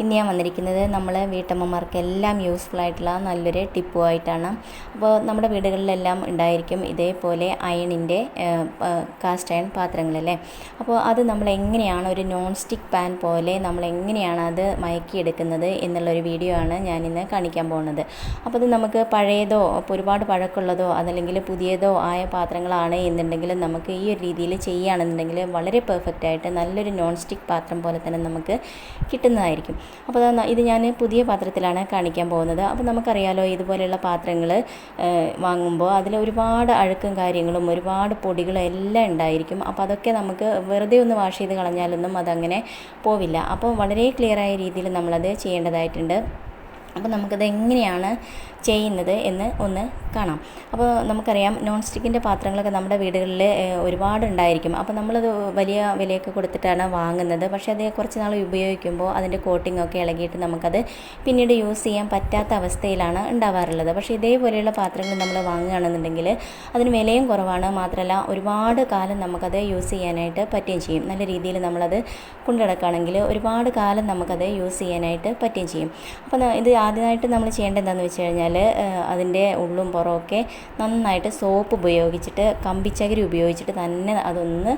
ഇന്ന് ഞാൻ വന്നിരിക്കുന്നത് നമ്മളെ വീട്ടമ്മമാർക്ക് എല്ലാം യൂസ്ഫുൾ ആയിട്ടുള്ള നല്ലൊരു ടിപ്പുമായിട്ടാണ് അപ്പോൾ നമ്മുടെ വീടുകളിലെല്ലാം ഉണ്ടായിരിക്കും ഇതേപോലെ അയണിന്റെ കാസ്റ്റ് അയൺ പാത്രങ്ങളല്ലേ അപ്പോൾ അത് നമ്മൾ എങ്ങനെയാണ് ഒരു നോൺ സ്റ്റിക്ക് പാൻ പോലെ നമ്മൾ എങ്ങനെയാണ് അത് മയക്കിയെടുക്കുന്നത് എന്നുള്ളൊരു വീഡിയോ ആണ് ഞാനിന്ന് കാണിക്കാൻ പോകുന്നത്. അപ്പോൾ അത് നമുക്ക് പഴയതോ അപ്പോൾ ഒരുപാട് പഴക്കമുള്ളതോ അതല്ലെങ്കിൽ പുതിയതോ ആയ പാത്രങ്ങളാണ് എന്നുണ്ടെങ്കിൽ നമുക്ക് ഈ ഒരു രീതിയിൽ ചെയ്യുകയാണെന്നുണ്ടെങ്കിൽ വളരെ പെർഫെക്റ്റ് ആയിട്ട് നല്ലൊരു നോൺ സ്റ്റിക്ക് പാത്രം പോലെ തന്നെ നമുക്ക് കിട്ടുന്നതായിരിക്കും. അപ്പോൾ ഇത് ഞാൻ പുതിയ പാത്രത്തിലാണ് കാണിക്കാൻ പോകുന്നത്. അപ്പോൾ നമുക്കറിയാലോ ഇതുപോലെയുള്ള പാത്രങ്ങൾ വാങ്ങുമ്പോൾ അതിൽ ഒരുപാട് അഴുക്കും കാര്യങ്ങളും ഒരുപാട് പൊടികളും എല്ലാം ഉണ്ടായിരിക്കും. അപ്പോൾ അതൊക്കെ നമുക്ക് വെറുതെ ഒന്ന് വാഷ് ചെയ്ത് കളഞ്ഞാലൊന്നും അതങ്ങനെ പോവില്ല. അപ്പോൾ വളരെ ക്ലിയറായ രീതിയിൽ നമ്മളത് ചെയ്യേണ്ടതായിട്ടുണ്ട്. അപ്പോൾ നമുക്കത് എങ്ങനെയാണ് ചെയ്യുന്നത് എന്ന് ഒന്ന് കാണാം. അപ്പോൾ നമുക്കറിയാം നോൺ സ്റ്റിക്കിന്റെ പാത്രങ്ങളൊക്കെ നമ്മുടെ വീടുകളിൽ ഒരുപാട് ഉണ്ടായിരിക്കും അപ്പോൾ നമ്മളത് വലിയ വിലയൊക്കെ കൊടുത്തിട്ടാണ് വാങ്ങുന്നത്. പക്ഷേ അത് കുറച്ച് നാൾ ഉപയോഗിക്കുമ്പോൾ അതിന്റെ കോട്ടിംഗ് ഒക്കെ ഇളകിയിട്ട് നമുക്കത് പിന്നീട് യൂസ് ചെയ്യാൻ പറ്റാത്ത അവസ്ഥയിലാണ് ഉണ്ടാവാറുള്ളത്. പക്ഷേ ഇതേപോലെയുള്ള പാത്രങ്ങൾ നമ്മൾ വാങ്ങുകയാണെന്നുണ്ടെങ്കിൽ അതിന് വിലയും കുറവാണ്. മാത്രമല്ല ഒരുപാട് കാലം നമുക്കത് യൂസ് ചെയ്യാനായിട്ട് പറ്റുകയും ചെയ്യും. നല്ല രീതിയിൽ നമ്മളത് കൊണ്ടുനടക്കുകയാണെങ്കിൽ ഒരുപാട് കാലം നമുക്കത് യൂസ് ചെയ്യാനായിട്ട് പറ്റുകയും ചെയ്യും. അപ്പോൾ ഇത് ആദ്യമായിട്ട് നമ്മൾ ചെയ്യേണ്ടത് എന്താണെന്ന് വെച്ച് കഴിഞ്ഞാൽ അതിന്റെ ഉള്ളും പുറമൊക്കെ നന്നായിട്ട് സോപ്പ് ഉപയോഗിച്ചിട്ട് കമ്പിച്ചകിരി ഉപയോഗിച്ചിട്ട് തന്നെ അതൊന്ന്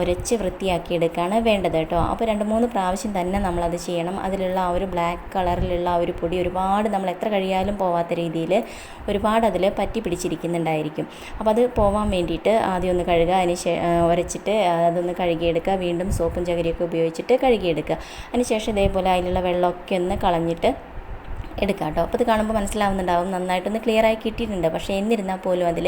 ഉരച്ച് വൃത്തിയാക്കി എടുക്കുകയാണ് വേണ്ടത് കേട്ടോ. അപ്പോൾ രണ്ട് മൂന്ന് പ്രാവശ്യം തന്നെ നമ്മളത് ചെയ്യണം. അതിലുള്ള ആ ഒരു ബ്ലാക്ക് കളറിലുള്ള ആ ഒരു പൊടി ഒരുപാട് നമ്മൾ എത്ര കഴിയാലും പോവാത്ത രീതിയിൽ ഒരുപാട് അതിൽ പറ്റി പിടിച്ചിരിക്കുന്നുണ്ടായിരിക്കും. അപ്പോൾ അത് പോവാൻ വേണ്ടിയിട്ട് ആദ്യം ഒന്ന് കഴുകുക. അതിന് ഉരച്ചിട്ട് അതൊന്ന് കഴുകിയെടുക്കുക. വീണ്ടും സോപ്പും ചകിരിയൊക്കെ ഉപയോഗിച്ചിട്ട് കഴുകിയെടുക്കുക. അതിന് ശേഷം ഇതേപോലെ അതിലുള്ള വെള്ളമൊക്കെ ഒന്ന് കളഞ്ഞിട്ട് എടുക്കാം കേട്ടോ. അപ്പോൾ ഇത് കാണുമ്പോൾ മനസ്സിലാവുന്നുണ്ടാവും. നന്നായിട്ടൊന്ന് ആയി കിട്ടിയിട്ടുണ്ട്. പക്ഷേ എന്നിരുന്നാൽ പോലും അതിൽ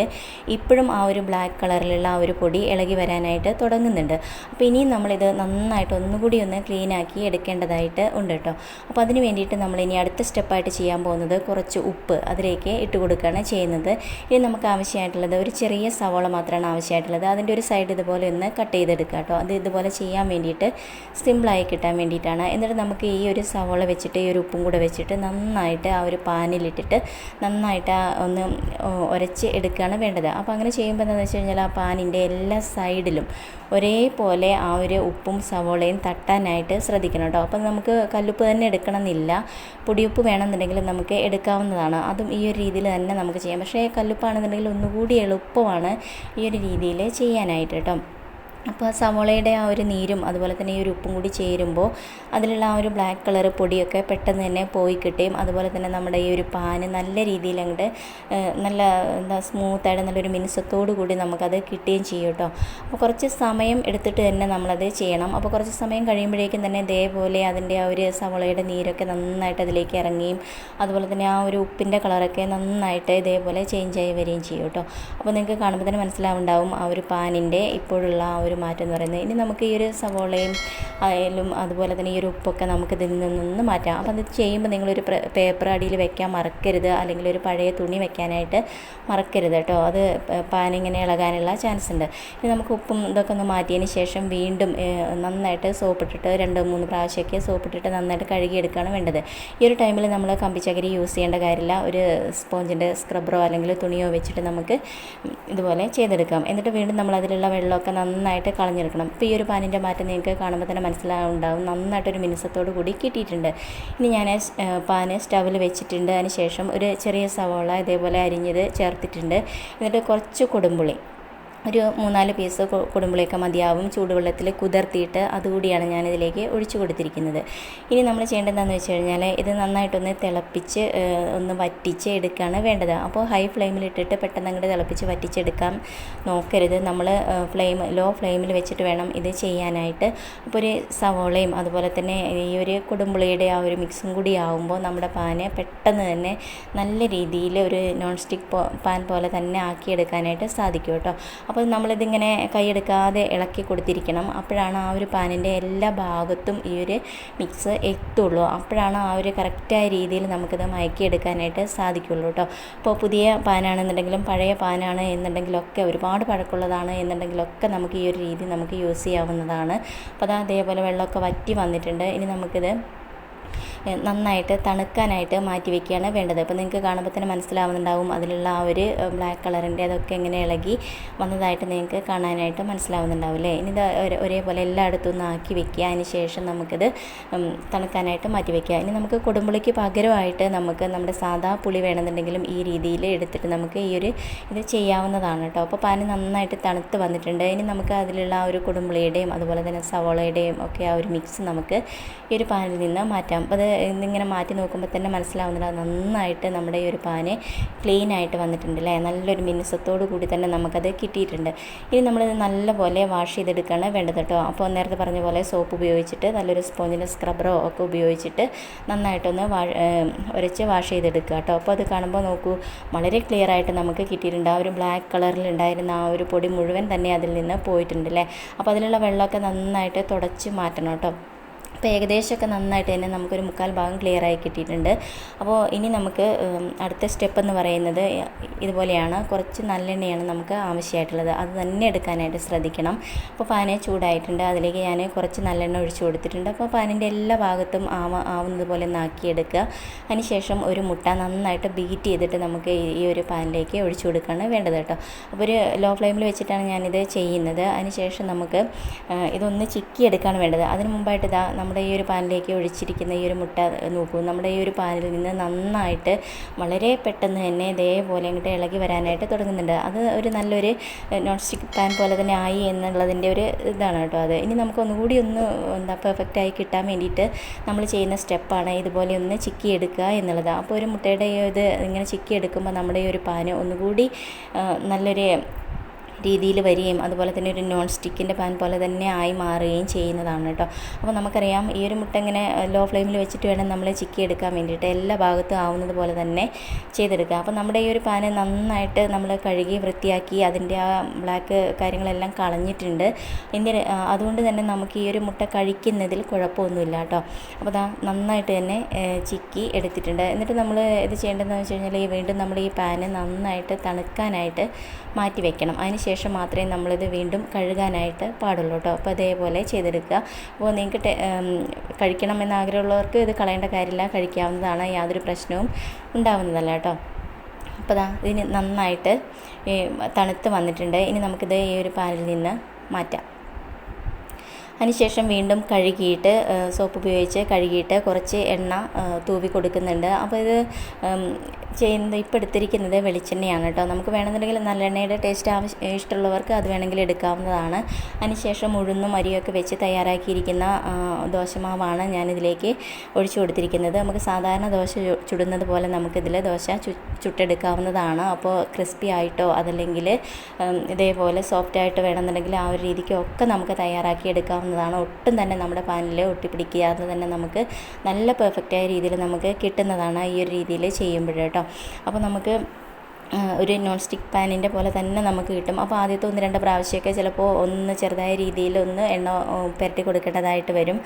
ഇപ്പോഴും ആ ഒരു ബ്ലാക്ക് കളറിലുള്ള ആ ഒരു പൊടി ഇളകി വരാനായിട്ട് തുടങ്ങുന്നുണ്ട്. അപ്പോൾ ഇനിയും നമ്മളിത് നന്നായിട്ട് ഒന്നുകൂടി ഒന്ന് ക്ലീൻ ആക്കി എടുക്കേണ്ടതായിട്ട് ഉണ്ട് കേട്ടോ. അപ്പോൾ അതിന് വേണ്ടിയിട്ട് നമ്മൾ ഇനി അടുത്ത സ്റ്റെപ്പായിട്ട് ചെയ്യാൻ പോകുന്നത് കുറച്ച് ഉപ്പ് അതിലേക്ക് ഇട്ട് കൊടുക്കുകയാണ് ചെയ്യുന്നത്. ഇനി നമുക്ക് ആവശ്യമായിട്ടുള്ളത് ഒരു ചെറിയ സവോള മാത്രമാണ് ആവശ്യമായിട്ടുള്ളത്. അതിന്റെ ഒരു സൈഡ് ഇതുപോലെ ഒന്ന് കട്ട് ചെയ്തെടുക്കുക കേട്ടോ. അത് ഇതുപോലെ ചെയ്യാൻ വേണ്ടിയിട്ട് സിമ്പിളായി കിട്ടാൻ വേണ്ടിയിട്ടാണ്. എന്നിട്ട് നമുക്ക് ഈ ഒരു സവോള വെച്ചിട്ട് ഈ ഒരു ഉപ്പും കൂടെ വെച്ചിട്ട് നന്നായി നന്നായിട്ട് ആ ഒരു പാനിലിട്ടിട്ട് നന്നായിട്ട് ആ ഒന്ന് ഉരച്ച് എടുക്കുകയാണ് വേണ്ടത്. അപ്പോൾ അങ്ങനെ ചെയ്യുമ്പോൾ എന്താണെന്ന് വെച്ച് കഴിഞ്ഞാൽ ആ പാനിന്റെ എല്ലാ സൈഡിലും ഒരേപോലെ ആ ഒരു ഉപ്പും സവോളയും തട്ടാനായിട്ട് ശ്രദ്ധിക്കണം കേട്ടോ. അപ്പം നമുക്ക് കല്ലുപ്പ് തന്നെ എടുക്കണമെന്നില്ല. പൊടിയുപ്പ് വേണമെന്നുണ്ടെങ്കിൽ നമുക്ക് എടുക്കാവുന്നതാണ്. അതും ഈ ഒരു രീതിയിൽ തന്നെ നമുക്ക് ചെയ്യാം. പക്ഷേ കല്ലുപ്പാണെന്നുണ്ടെങ്കിൽ ഒന്നുകൂടി എളുപ്പമാണ് ഈ ഒരു രീതിയിൽ ചെയ്യാനായിട്ട് കേട്ടോ. അപ്പോൾ സവോളയുടെ ആ ഒരു നീരും അതുപോലെ തന്നെ ഈ ഒരു ഉപ്പും കൂടി ചേരുമ്പോൾ അതിലുള്ള ആ ഒരു ബ്ലാക്ക് കളർ പൊടിയൊക്കെ പെട്ടെന്ന് തന്നെ പോയി കിട്ടുകയും അതുപോലെ തന്നെ നമ്മുടെ ഈ ഒരു പാന് നല്ല രീതിയിൽ അങ്ങോട്ട് നല്ല എന്താ സ്മൂത്തായിട്ട് നല്ലൊരു മിനുസത്തോടു കൂടി നമുക്കത് കിട്ടുകയും ചെയ്യും കേട്ടോ. അപ്പോൾ കുറച്ച് സമയം എടുത്തിട്ട് തന്നെ നമ്മളത് ചെയ്യണം. അപ്പോൾ കുറച്ച് സമയം കഴിയുമ്പോഴേക്കും തന്നെ ഇതേപോലെ അതിന്റെ ആ ഒരു സവോളയുടെ നീരൊക്കെ നന്നായിട്ട് അതിലേക്ക് ഇറങ്ങുകയും അതുപോലെ തന്നെ ആ ഒരു ഉപ്പിന്റെ കളറൊക്കെ നന്നായിട്ട് ഇതേപോലെ ചേഞ്ച് ആയി വരികയും ചെയ്യും കേട്ടോ. അപ്പോൾ നിങ്ങൾക്ക് കാണുമ്പോൾ തന്നെ മനസ്സിലാവുണ്ടാവും ആ ഒരു പാനിന്റെ ഇപ്പോഴുള്ള ആ ഒരു മാറ്റം എന്ന് പറയുന്നത്. ഇനി നമുക്ക് ഈ ഒരു സവോളയും ആയാലും അതുപോലെ തന്നെ ഈ ഒരു ഉപ്പൊക്കെ നമുക്ക് ഇതിൽ നിന്ന് മാറ്റാം. അപ്പോൾ അത് ചെയ്യുമ്പോൾ നിങ്ങളൊരു പേപ്പർ അടിയിൽ വെക്കാൻ മറക്കരുത്. അല്ലെങ്കിൽ ഒരു പഴയ തുണി വെക്കാനായിട്ട് മറക്കരുത് കേട്ടോ. അത് പാൻ ഇങ്ങനെ ഇളകാനുള്ള ചാൻസ് ഉണ്ട്. ഇനി നമുക്ക് ഉപ്പും ഇതൊക്കെ ഒന്ന് മാറ്റിയതിന് ശേഷം വീണ്ടും നന്നായിട്ട് സോപ്പിട്ടിട്ട് രണ്ട് മൂന്ന് പ്രാവശ്യമൊക്കെ സോപ്പിട്ടിട്ട് നന്നായിട്ട് കഴുകിയെടുക്കുകയാണ് വേണ്ടത്. ഈ ഒരു ടൈമിൽ നമ്മൾ കമ്പിച്ചകരി യൂസ് ചെയ്യേണ്ട കാര്യമില്ല. ഒരു സ്പോഞ്ചിന്റെ സ്ക്രബറോ അല്ലെങ്കിൽ തുണിയോ വെച്ചിട്ട് നമുക്ക് ഇതുപോലെ ചെയ്തെടുക്കാം. എന്നിട്ട് വീണ്ടും നമ്മൾ അതിലുള്ള വെള്ളമൊക്കെ നന്നായിട്ട് നന്നായിട്ട് കളഞ്ഞെടുക്കണം. ഇപ്പോൾ ഈ ഒരു പാനിന്റെ മാറ്റം നിങ്ങൾക്ക് കാണുമ്പോൾ തന്നെ മനസ്സിലാവുണ്ടാവും. നന്നായിട്ടൊരു മിനുസത്തോടു കൂടി കിട്ടിയിട്ടുണ്ട്. ഇനി ഞാൻ പാന് സ്റ്റവിൽ വെച്ചിട്ടുണ്ട്. അതിന് ശേഷം ഒരു ചെറിയ സവോള ഇതേപോലെ അരിഞ്ഞത് ചേർത്തിട്ടുണ്ട്. എന്നിട്ട് കുറച്ച് കൊടുമ്പുളി. ഒരു മൂന്നാൽ പീസ് കുടുംബിളിയൊക്കെ മതിയാവും. ചൂടുവെള്ളത്തിൽ കുതിർത്തിയിട്ട് അതുകൂടിയാണ് ഞാനിതിലേക്ക് ഒഴിച്ചു കൊടുത്തിരിക്കുന്നത്. ഇനി നമ്മൾ ചെയ്യേണ്ടതെന്ന് വെച്ച് കഴിഞ്ഞാൽ ഇത് നന്നായിട്ടൊന്ന് തിളപ്പിച്ച് ഒന്ന് വറ്റിച്ച് എടുക്കുകയാണ് വേണ്ടത്. അപ്പോൾ ഹൈ ഫ്ലെയിമിലിട്ടിട്ട് പെട്ടെന്ന് അങ്ങോട്ട് തിളപ്പിച്ച് വറ്റിച്ചെടുക്കാൻ നോക്കരുത്. നമ്മൾ ഫ്ലെയിം ലോ ഫ്ലെയിമിൽ വെച്ചിട്ട് വേണം ഇത് ചെയ്യാനായിട്ട്. അപ്പോൾ ഒരു സവോളയും അതുപോലെ തന്നെ ഈ ഒരു കുടുംബിളിയുടെ ആ ഒരു മിക്സും കൂടി ആവുമ്പോൾ നമ്മുടെ പാന് പെട്ടെന്ന് തന്നെ നല്ല രീതിയിൽ ഒരു നോൺ സ്റ്റിക്ക് പാൻ പോലെ തന്നെ ആക്കിയെടുക്കാനായിട്ട് സാധിക്കും കേട്ടോ. അപ്പോൾ നമ്മളിതിങ്ങനെ കൈയെടുക്കാതെ ഇളക്കി കൊടുത്തിരിക്കണം. അപ്പോഴാണ് ആ ഒരു പാനിന്റെ എല്ലാ ഭാഗത്തും ഈ ഒരു മിക്സ് എത്തുള്ളൂ. അപ്പോഴാണ് ആ ഒരു കറക്റ്റായ രീതിയിൽ നമുക്കിത് മയക്കിയെടുക്കാനായിട്ട് സാധിക്കുള്ളൂ കേട്ടോ. അപ്പോൾ പുതിയ പാനാണെന്നുണ്ടെങ്കിലും പഴയ പാനാണ് എന്നുണ്ടെങ്കിലൊക്കെ ഒരുപാട് പഴക്കമുള്ളതാണ് എന്നുണ്ടെങ്കിലൊക്കെ നമുക്ക് ഈ ഒരു രീതി നമുക്ക് യൂസ് ചെയ്യാവുന്നതാണ്. അപ്പോൾ അത് അതേപോലെ വെള്ളമൊക്കെ വറ്റി വന്നിട്ടുണ്ട്. ഇനി നമുക്കിത് നന്നായിട്ട് തണുക്കാനായിട്ട് മാറ്റി വെക്കുകയാണ് വേണ്ടത്. അപ്പോൾ നിങ്ങൾക്ക് കാണുമ്പോൾ തന്നെ മനസ്സിലാവുന്നുണ്ടാവും അതിലുള്ള ആ ഒരു ബ്ലാക്ക് കളറിന്റെ അതൊക്കെ എങ്ങനെ ഇളകി വന്നതായിട്ട് നിങ്ങൾക്ക് കാണാനായിട്ട് മനസ്സിലാവുന്നുണ്ടാവും അല്ലേ? ഇനി ഇത് ഒരേപോലെ എല്ലായിടത്തും ഒന്ന് ആക്കി വെക്കുക. അതിന് ശേഷം നമുക്കിത് തണുക്കാനായിട്ട് മാറ്റി വെക്കുക. ഇനി നമുക്ക് കൊടുമ്പുളിക്ക് പകരമായിട്ട് നമുക്ക് നമ്മുടെ സാധാ പുളി വേണമെന്നുണ്ടെങ്കിലും ഈ രീതിയിൽ എടുത്തിട്ട് നമുക്ക് ഈ ഒരു ഇത് ചെയ്യാവുന്നതാണ് കേട്ടോ. അപ്പോൾ പാന് നന്നായിട്ട് തണുത്ത് വന്നിട്ടുണ്ട്. ഇനി നമുക്ക് അതിലുള്ള ആ ഒരു കുടുംബളിയുടെയും അതുപോലെ തന്നെ സവോളയുടെയും ഒക്കെ ആ ഒരു മിക്സ് നമുക്ക് ഈ ഒരു പാനിൽ നിന്ന് മാറ്റാം. അപ്പോൾ അത് ഇന്നിങ്ങനെ മാറ്റി നോക്കുമ്പോൾ തന്നെ മനസ്സിലാവുന്നുണ്ട്. നന്നായിട്ട് നമ്മുടെ ഈ ഒരു പാന് ക്ലീൻ ആയിട്ട് വന്നിട്ടുണ്ട് അല്ലേ നല്ലൊരു മിനുസത്തോടു കൂടി തന്നെ നമുക്കത് കിട്ടിയിട്ടുണ്ട്. ഇനി നമ്മൾ നല്ലപോലെ വാഷ് ചെയ്തെടുക്കുകയാണ് വേണ്ടത് കേട്ടോ അപ്പോൾ നേരത്തെ പറഞ്ഞ പോലെ സോപ്പ് ഉപയോഗിച്ചിട്ട് നല്ലൊരു സ്പോഞ്ചിന്റെ സ്ക്രബറോ ഒക്കെ ഉപയോഗിച്ചിട്ട് നന്നായിട്ടൊന്ന് വാ ഒരച്ച് വാഷ് ചെയ്തെടുക്കുക കേട്ടോ അപ്പോൾ അത് കാണുമ്പോൾ നോക്കൂ വളരെ ക്ലിയർ ആയിട്ട് നമുക്ക് കിട്ടിയിട്ടുണ്ട്. ആ ഒരു ബ്ലാക്ക് കളറിൽ ഉണ്ടായിരുന്ന ആ ഒരു പൊടി മുഴുവൻ തന്നെ അതിൽ നിന്ന് പോയിട്ടുണ്ട് അല്ലേ അപ്പോൾ അതിലുള്ള വെള്ളമൊക്കെ നന്നായിട്ട് തുടച്ച് മാറ്റണം കേട്ടോ അപ്പോൾ ഏകദേശമൊക്കെ നന്നായിട്ട് തന്നെ നമുക്കൊരു മുക്കാൽ ഭാഗം ക്ലിയർ ആയി കിട്ടിയിട്ടുണ്ട്. അപ്പോൾ ഇനി നമുക്ക് അടുത്ത സ്റ്റെപ്പ് എന്ന് പറയുന്നത് ഇതുപോലെയാണ്. കുറച്ച് നല്ലെണ്ണയാണ് നമുക്ക് ആവശ്യമായിട്ടുള്ളത്. അത് തന്നെ എടുക്കാനായിട്ട് ശ്രദ്ധിക്കണം. അപ്പോൾ പാന് ചൂടായിട്ടുണ്ട്. അതിലേക്ക് ഞാൻ കുറച്ച് നല്ലെണ്ണ ഒഴിച്ചു കൊടുത്തിട്ടുണ്ട്. അപ്പോൾ പാനിന്റെ എല്ലാ ഭാഗത്തും ആവ ആവുന്നത് പോലെ നാക്കിയെടുക്കുക അതിനുശേഷം ഒരു മുട്ട നന്നായിട്ട് ബീറ്റ് ചെയ്തിട്ട് നമുക്ക് ഈ- ഒരു പാനിലേക്ക് ഒഴിച്ചു കൊടുക്കുകയാണ് വേണ്ടത് കേട്ടോ. അപ്പോൾ ഒരു ലോ ഫ്ലെയിമിൽ വെച്ചിട്ടാണ് ഞാനിത് ചെയ്യുന്നത്. അതിനുശേഷം നമുക്ക് ഇതൊന്ന് ചിക്കി എടുക്കുകയാണ് വേണ്ടത്. അതിന് മുമ്പായിട്ട് ഇതാ നമ്മുടെ ഈ ഒരു പാനിലേക്ക് ഒഴിച്ചിരിക്കുന്ന ഈ ഒരു മുട്ട നോക്കൂ. നമ്മുടെ ഈ ഒരു പാനിൽ നിന്ന് നന്നായിട്ട് വളരെ പെട്ടെന്ന് തന്നെ ഇതേപോലെ അങ്ങോട്ട് ഇളകി വരാനായിട്ട് തുടങ്ങുന്നുണ്ട്. അത് ഒരു നല്ലൊരു നോൺ സ്റ്റിക്ക് പാൻ പോലെ തന്നെ ആയി എന്നുള്ളതിന്റെ ഒരു ഇതാണ് കേട്ടോ അത്. ഇനി നമുക്ക് ഒന്നുകൂടി ഒന്ന് എന്താ പെർഫെക്റ്റ് ആയി കിട്ടാൻ വേണ്ടിയിട്ട് നമ്മൾ ചെയ്യുന്ന സ്റ്റെപ്പാണ് ഇതുപോലെ ഒന്ന് ചിക്കി എടുക്കുക എന്നുള്ളത്. അപ്പോൾ ഒരു മുട്ടയുടെ ഇത് ഇങ്ങനെ ചിക്കി എടുക്കുമ്പോൾ നമ്മുടെ ഈ ഒരു പാന് ഒന്നുകൂടി നല്ലൊരു രീതിയിൽ വരികയും അതുപോലെ തന്നെ ഒരു നോൺ സ്റ്റിക്കിന്റെ പാൻ പോലെ തന്നെ ആയി മാറുകയും ചെയ്യുന്നതാണ് കേട്ടോ. അപ്പോൾ നമുക്കറിയാം ഈ ഒരു മുട്ട ഇങ്ങനെ ലോ ഫ്ലെയിമിൽ വെച്ചിട്ട് വേണം നമ്മൾ ചിക്കി എടുക്കാൻ വേണ്ടിയിട്ട്. എല്ലാ ഭാഗത്തും ആവുന്നത് പോലെ തന്നെ ചെയ്തെടുക്കുക. അപ്പോൾ നമ്മുടെ ഈ ഒരു പാന് നന്നായിട്ട് നമ്മൾ കഴുകി വൃത്തിയാക്കി അതിന്റെ ആ ബ്ലാക്ക് കാര്യങ്ങളെല്ലാം കളഞ്ഞിട്ടുണ്ട്. എന്തിന് അതുകൊണ്ട് തന്നെ നമുക്ക് ഈ ഒരു മുട്ട കഴിക്കുന്നതിൽ കുഴപ്പമൊന്നുമില്ല കേട്ടോ. അപ്പോൾ ദാ നന്നായിട്ട് തന്നെ ചിക്കി എടുത്തിട്ടുണ്ട്. എന്നിട്ട് നമ്മൾ ഇത് ചെയ്യേണ്ടതെന്ന് വെച്ച് കഴിഞ്ഞാൽ വീണ്ടും നമ്മൾ ഈ പാന് നന്നായിട്ട് തണുക്കാനായിട്ട് മാറ്റി വെക്കണം. അതിനുശേഷം മാത്രമേ നമ്മളിത് വീണ്ടും കഴുകാനായിട്ട് പാടുള്ളൂ കേട്ടോ. അപ്പോൾ അതേപോലെ ചെയ്തെടുക്കുക. അപ്പോൾ നിങ്ങൾക്ക് കഴിക്കണമെന്ന് ആഗ്രഹമുള്ളവർക്ക് ഇത് കളയേണ്ട കാര്യമില്ല. കഴിക്കാവുന്നതാണ് യാതൊരു പ്രശ്നവും ഉണ്ടാവുന്നതല്ല കേട്ടോ. അപ്പോൾ ദാ ഇതിന് നന്നായിട്ട് തണുത്ത് വന്നിട്ടുണ്ട്. ഇനി നമുക്കിത് ഈ ഒരു പാനിൽ നിന്ന് മാറ്റാം. അതിനുശേഷം വീണ്ടും കഴുകിയിട്ട് സോപ്പ് ഉപയോഗിച്ച് കഴുകിയിട്ട് കുറച്ച് എണ്ണ തൂവി കൊടുക്കുന്നുണ്ട്. അപ്പോൾ ഇത് ചെയ്യുന്നത് ഇപ്പോൾ എടുത്തിരിക്കുന്നത് വെളിച്ചെണ്ണയാണ് കേട്ടോ. നമുക്ക് വേണമെന്നുണ്ടെങ്കിൽ നല്ലെണ്ണയുടെ ടേസ്റ്റ് ആവശ്യം ഇഷ്ടമുള്ളവർക്ക് അത് വേണമെങ്കിൽ എടുക്കാവുന്നതാണ്. അതിനുശേഷം ഉഴുന്നും അരിയൊക്കെ വെച്ച് തയ്യാറാക്കിയിരിക്കുന്ന ദോശമാവാണ് ഞാനിതിലേക്ക് ഒഴിച്ചു കൊടുത്തിരിക്കുന്നത്. നമുക്ക് സാധാരണ ദോശ ചുടുന്നത് പോലെ നമുക്കിതിൽ ദോശ ചു ചുട്ടെടുക്കാവുന്നതാണ്. അപ്പോൾ ക്രിസ്പി ആയിട്ടോ അതല്ലെങ്കിൽ ഇതേപോലെ സോഫ്റ്റ് ആയിട്ട് വേണമെന്നുണ്ടെങ്കിൽ ആ ഒരു രീതിക്ക് ഒക്കെ നമുക്ക് തയ്യാറാക്കി എടുക്കാവുന്നതാണ്. ഒട്ടും തന്നെ നമ്മുടെ പാനിൽ ഒട്ടിപ്പിടിക്കാതെ തന്നെ നമുക്ക് നല്ല പെർഫെക്റ്റായ രീതിയിൽ നമുക്ക് കിട്ടുന്നതാണ് ഈ ഒരു രീതിയിൽ ചെയ്യുമ്പോൾ കേട്ടോ. അപ്പോൾ നമുക്ക് ഒരു നോൺ സ്റ്റിക്ക് പാനിന്റെ പോലെ തന്നെ നമുക്ക് കിട്ടും. അപ്പോൾ ആദ്യത്തെ ഒന്ന് രണ്ട് പ്രാവശ്യമൊക്കെ ചിലപ്പോൾ ഒന്ന് ചെറുതായ രീതിയിൽ ഒന്ന് എണ്ണ പുരട്ടി കൊടുക്കേണ്ടതായിട്ട് വരും.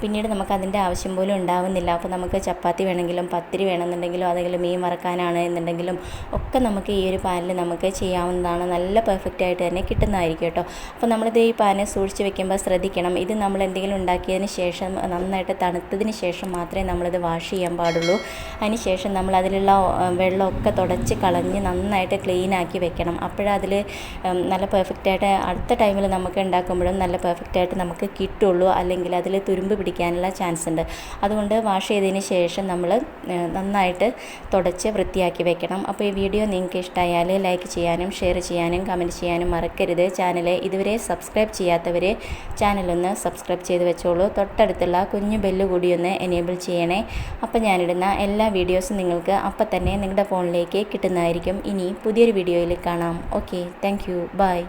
പിന്നീട് നമുക്ക് അതിന്റെ ആവശ്യം പോലും ഉണ്ടാവുന്നില്ല. അപ്പോൾ നമുക്ക് ചപ്പാത്തി വേണമെങ്കിലും പത്തിരി വേണമെന്നുണ്ടെങ്കിലും അതെങ്കിലും മീൻ വറക്കാനാണ് എന്നുണ്ടെങ്കിലും ഒക്കെ നമുക്ക് ഈ ഒരു പാനിൽ നമുക്ക് ചെയ്യാവുന്നതാണ്. നല്ല പെർഫെക്റ്റ് ആയിട്ട് തന്നെ കിട്ടുന്നതായിരിക്കും കേട്ടോ. അപ്പോൾ നമ്മളിത് ഈ പാനെ സൂക്ഷിച്ച് വെക്കുമ്പോൾ ശ്രദ്ധിക്കണം. ഇത് നമ്മൾ എന്തെങ്കിലും ഉണ്ടാക്കിയതിന് ശേഷം നന്നായിട്ട് തണുത്തതിന് ശേഷം മാത്രമേ നമ്മളിത് വാഷ് ചെയ്യാൻ പാടുള്ളൂ. അതിന് ശേഷം നമ്മൾ അതിലുള്ള വെള്ളമൊക്കെ തുടച്ച് കളഞ്ഞ് നന്നായിട്ട് ക്ലീൻ ആക്കി വെക്കണം. അപ്പോഴതിൽ നല്ല പെർഫെക്റ്റായിട്ട് അടുത്ത ടൈമിൽ നമുക്ക് ഉണ്ടാക്കുമ്പോഴും നല്ല പെർഫെക്റ്റായിട്ട് നമുക്ക് കിട്ടുള്ളൂ. അല്ലെങ്കിൽ അതിൽ തുരുമ്പ് പിടിക്കാനുള്ള ചാൻസ് ഉണ്ട് അതുകൊണ്ട് വാഷ് ചെയ്തതിന് ശേഷം നമ്മൾ നന്നായിട്ട് തുടച്ച് വൃത്തിയാക്കി വെക്കണം. അപ്പോൾ ഈ വീഡിയോ നിങ്ങൾക്ക് ഇഷ്ടമായാൽ ലൈക്ക് ചെയ്യാനും ഷെയർ ചെയ്യാനും കമന്റ് ചെയ്യാനും മറക്കരുത്. ചാനൽ ഇതുവരെ സബ്സ്ക്രൈബ് ചെയ്യാത്തവർ ചാനലൊന്ന് സബ്സ്ക്രൈബ് ചെയ്ത് വെച്ചോളൂ. തൊട്ടടുത്തുള്ള കുഞ്ഞു ബെല്ല് കൂടി ഒന്ന് എനേബിൾ ചെയ്യണേ. അപ്പോൾ ഞാനിടുന്ന എല്ലാ വീഡിയോസും നിങ്ങൾക്ക് അപ്പം തന്നെ നിങ്ങളുടെ ഫോണിലേക്ക് കിട്ടുന്നതായിരിക്കും. ഇനി പുതിയൊരു വീഡിയോയിൽ കാണാം. Okay thank you by